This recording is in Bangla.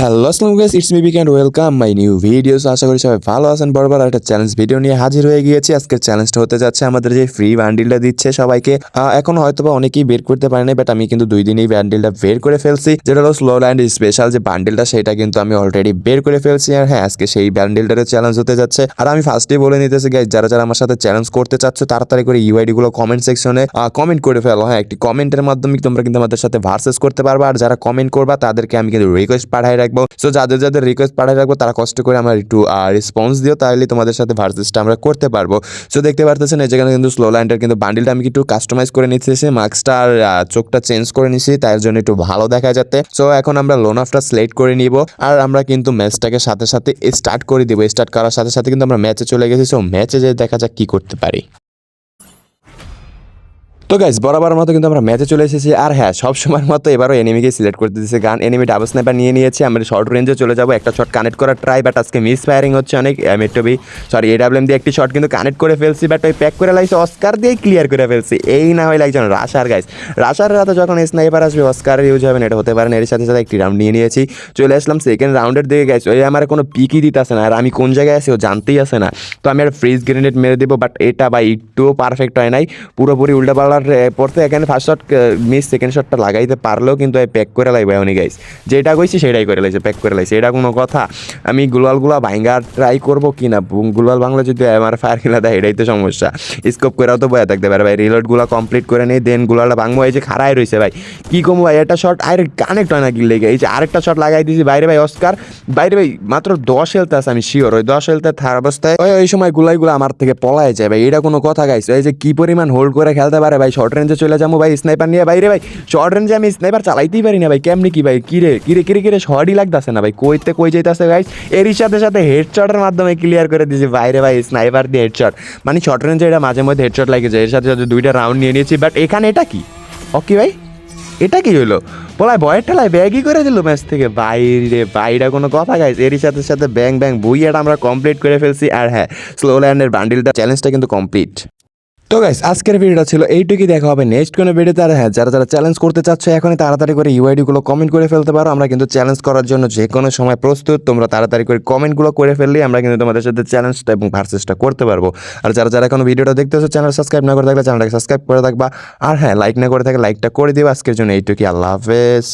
হ্যালো আসসালাম গাইস ইটস মি বিক and welcome my new videos আশা করি সবাই ভালো আছেন। বরাবর একটা চ্যালেঞ্জ ভিডিও নিয়ে হাজির হয়ে গিয়েছি। আজকের চ্যালেঞ্জটা হতে যাচ্ছে আমাদের যে ফ্রি বান্ডিলটা দিচ্ছে সবাইকে। এখন হয়তো বা অনেকেই বের করতে পারেনি বাট আমি কিন্তু দুই দিনেই বান্ডিলটা বের করে ফেলছি। যেটা হলো স্লো ল্যান্ড স্পেশাল যে বান্ডিলটা সেটা কিন্তু আমি অলরেডি বের করে ফেলছি। আর হ্যাঁ আজকে সেই বান্ডিলটার চ্যালেঞ্জ হতে যাচ্ছে। আর আমি ফার্স্টেই বলে নিতেছি গাইজ যারা যারা আমার সাথে চ্যালেঞ্জ করতে চাচ্ছ, তাড়াতাড়ি করে ইউআইডি গুলো কমেন্ট সেকশনে কমেন্ট করে ফেলো। হ্যাঁ একটি কমেন্টের মাধ্যমে তোমরা কিন্তু আমাদের সাথে ভার্সেস করতে পারবা। আর যারা কমেন্ট করবা, তাদেরকে আমি কিন্তু রিকোয়েস্ট পাঠাই রাখব। সো যাদের যাদের রিকোয়েস্ট পাঠাই রাখব, তারা কষ্ট করে আমার একটু রেসপন্স দিও, তাহলে তোমাদের সাথে ভার্সেসটা আমরা করতে পারব। সো দেখতে পারতেছেন, এই যেখানে কিন্তু স্লো লাইনটার কিন্তু বান্ডিলটা আমি একটু কাস্টমাইজ করে নিতেছি মাস্কটা আর চোখটা চেঞ্জ করে নিছি, তার জন্য একটু ভালো দেখা যাতে সো এখন আমরা লোন অফটা সিলেক্ট করে নিব, আর আমরা কিন্তু ম্যাচটাকে সাথে সাথে স্টার্ট করে দিব। স্টার্ট করার সাথে সাথে কিন্তু আমরা ম্যাচে চলে গেছি সো ম্যাচে যে দেখা যাক কি করতে পারি। তো গাইজ বরাবর মতো কিন্তু আমরা ম্যাচে চলে এসেছি। আর হ্যাঁ সব মতো এবারও এনিমিকে সিলেক্ট করতে দিয়েছে গান এনিমি ডাবল স্নাইপার নিয়ে নিয়েছি। আমরা শর্ট রেঞ্জে চলে যাব। একটা শট কানেক্ট করার ট্রাই বাট আজকে মিস ফায়ারিং হচ্ছে অনেক। মেট্রোবি সরি এডাব্লিউএম দিয়ে একটি শট কিন্তু কানেক্ট করে ফেলছি বাট ওই প্যাক করে লাগছে অস্কার দিয়েই ক্লিয়ার করে ফেলছি। এই না হয় লাগছে রাশার গাইজ রাশার রাতে যখন স্নাইপার আসবে অস্কার ইউজ হবে না, এটা হতে পারে না। এর সাথে সাথে একটি রাউন্ড নিয়ে নিয়েছি। চলে আসলাম সেকেন্ড রাউন্ডের দিকে গাইজ ওই আমার কোনো পিকই দিতে আসে না। আর আমি কোন জায়গায় আছি ও জানতেই আসে না। তো আমি আর ফ্রিজ গ্রেনেড মেরে দেবো বাট এটা বা একটুও পারফেক্ট হয় নাই। পুরোপুরি উল্টা পাল্লার পড়তে এখানে ফার্স্ট শট মিস সেকেন্ড শটটা লাগাইতে পারলেও কিন্তু এই প্যাক করে লাগবে উনি গাইস যেটা কইছি সেটাই করে লাইছে প্যাক করে লাইছে। এটা কোনো কথা। আমি গুলালগুলা ভাঙ্গা ট্রাই করব কি না? গুলাল বাংলা যদি আমার ফায়ার খেলা দেয়, এটাই তো সমস্যা। স্কোপ করেও তো বয়া থাকতে পারে, ভাই। রিলোডগুলো কমপ্লিট করে নেই দেন গুলালটা ভাঙবো। এই যে খাড়াই রয়েছে ভাই। কি কমবো ভাই? একটা শট আরে কানেক্ট হয় না কি লেগে। এই যে আরেকটা শট লাগাই দিয়েছি বাইরে, ভাই অস্কার বাইরে, ভাই, মাত্র দশ হেলতে আছে, আমি শিওর ওই দশ হেলতে থার অবস্থায় ওই ওই সময় গুলাইগুলো আমার থেকে পলায় যায়, ভাই। এটা কোনো কথা গাইছে এই যে কি পরিমাণ হোল্ড করে খেলতে পারে, ভাই? শর্ট রেঞ্জে চলে যাব ভাই স্নাইপার নিয়ে। বাইরে ভাই শর্ট রেঞ্জে আমি স্নাইপার চালাইতেই পারি না ভাই, কেমনি কি ভাই? কিরে কিরে কিরে কিরে শর্টই লাগতেছে না ভাই? কইতে, কই যাইতেছে গাইস এরই সাথে সাথে হেডশটের মাধ্যমে ক্লিয়ার করে দিয়েছি বাইরে ভাই স্নাইপার দিয়ে হেডশট মানে শর্ট রেঞ্জে এটা মাঝে মধ্যে হেডশট লাগে যায় এর সাথে সাথে দুইটা রাউন্ড নিয়ে নিয়েছি। বাট এখানে এটা কি? ওকে ভাই, এটা কি হলো বলায় বয়ের ঠেলায় ব্যাগই করে দিল ম্যাচ থেকে। বাইরে বাইরে কোনো কথা গাইছে এরই সাথে সাথে ব্যাং ব্যাং বইয়াটা আমরা কমপ্লিট করে ফেলছি। আর হ্যাঁ স্লো ল্যান্ডের বান্ডিলটা চ্যালেঞ্জটা কিন্তু কমপ্লিট তো গাইস আজকের ভিডিওটা ছিল এইটুকুই, দেখা হবে নেক্সট কোনো ভিডিওতে আর হ্যাঁ যারা যারা চ্যালেঞ্জ করতে চাচ্ছ এখনই তাড়াতাড়ি করে ইউআইডি গুলো কমেন্ট করে ফেলতে পারো। আমরা কিন্তু চ্যালেঞ্জ করার জন্য যে কোনো সময় প্রস্তুত। তোমরা তাড়াতাড়ি করে কমেন্টগুলো করে ফেললেই আমরা কিন্তু তোমাদের সাথে চ্যালেঞ্জটা এবং ভার্সেসটা করতে পারব। আর যারা যারা এখনও ভিডিওটা দেখতেছো চ্যানেল সাবস্ক্রাইব না করে থাকলে চ্যানেলটাকে সাবস্ক্রাইব করে থাকবা আর হ্যাঁ লাইক না করে থাকলে লাইকটা করে দিও। আজকের জন্য এইটুকুই। আল্লাহ হাফেজ।